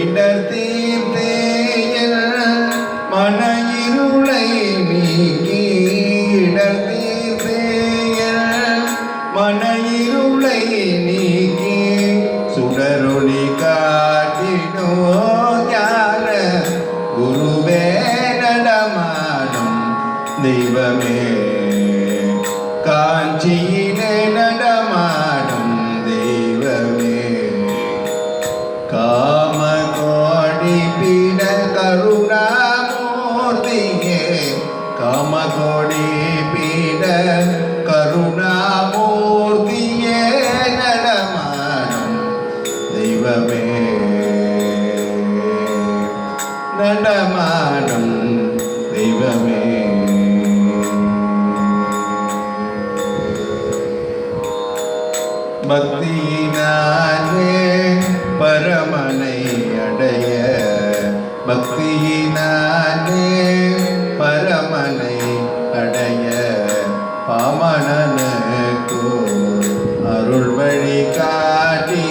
இடர் தீர்த்தேயல் மன இருளை நீக்கி. இடர் தீர்த்தேயல் மன இருளை நீக்கி. சுடரொளி காட்டினோ ஞான குருவே நடமாடும் தெய்வமே. காஞ்சியிலே நடமாடும் പിട കരുണാമൂർത്തിയെ ഭക്തിനാലേ പരമനെ பாமணனுக்கு அருள் வழி காட்டி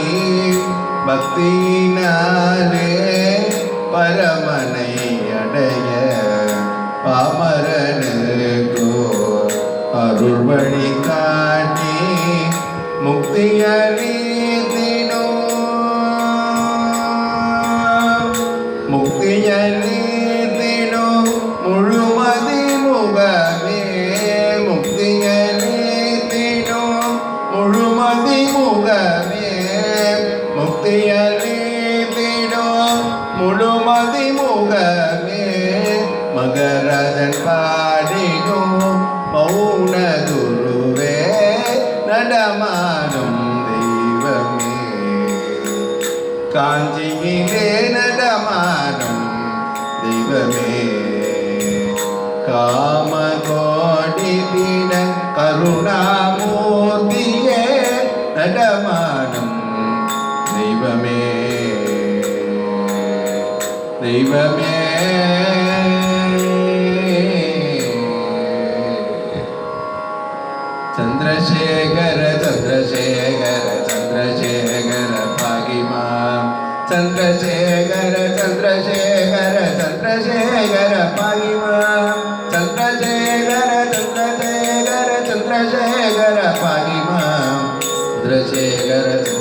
பக்தியினாலே பரமனை அடைய பாமரனுக்கு அருள் வழி முழுமதி முகமே முக்தியளிதினோ முழுமதி முகமே மகரதன் பாடினோ மௌன குருவே நடமாடும் தெய்வமே. காஞ்சியிலே நடமாடும் தெய்வமே. காமகோடி தின கருணாமூர்த்தியே തലമാനം ദൈവമേ. ദൈവമേ. ചന്ദ്രശേഖര ചന്ദ്രശേഖര ചന്ദ്രശേഖര ഭാഗിമാ. ചന്ദ്രശേഖര ചന്ദ്രശേഖര ചന്ദ്രശേഖര ഭാഗിമാ. ചന്ദ്രശേഖര ചന്ദ്രശേഖര ചന്ദ്രശേഖര ഭാഗി Yeah,